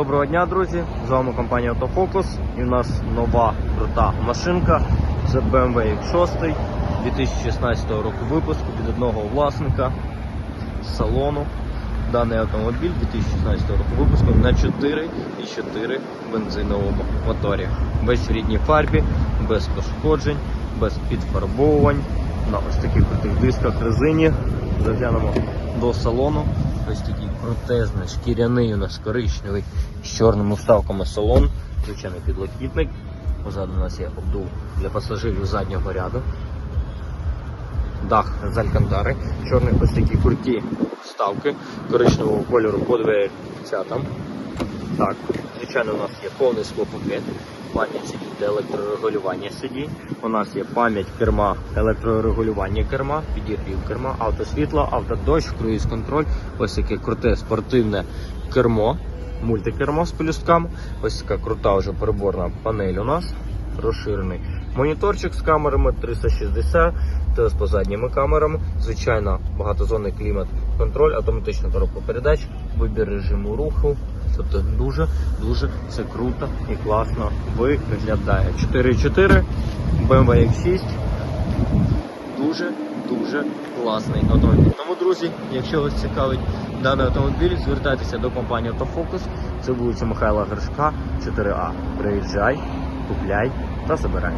Доброго дня, друзі! З вами компанія Autofocus і в нас нова крута машинка. Це BMW X6 2016 року випуску від одного власника салону. Даний автомобіль 2016 року випуску на 4,4 бензиновому моторі. Без рідній фарбі, без пошкоджень, без підфарбовувань. На ось таких крутих дисках резині. Заглянемо до салону. Ось такий протезний, шкіряний у нас коричневий з чорними вставками салон. Звичайний підлокітник. Позаду у нас є обдув для пасажирів заднього ряду. Дах з алькантари, чорні ось такі круті вставки коричневого кольору по дверцятам. Так, звичайно, у нас є повний склопакет, пам'ять сидінь для електрорегулювання сидінь. У нас є пам'ять керма, електрорегулювання керма, підігрів керма, автосвітло, автодощ, круїз-контроль, ось таке круте спортивне кермо, мультикермо з пелюстками. Ось така крута вже переборна панель у нас, розширений моніторчик з камерами 360 та з позадніми камерами. Звичайно, багатозонний клімат контроль, автоматична коробка передач, вибір режиму руху. Тобто дуже дуже все круто і класно виглядає. 4.4 BMW X6. Дуже дуже класний автомобіль. Тому, друзі, якщо вас цікавить даний автомобіль, звертайтеся до компанії Autofocus. Це вулиця Михайла Гершка, 4А. Приїжджай, купляй та забирай.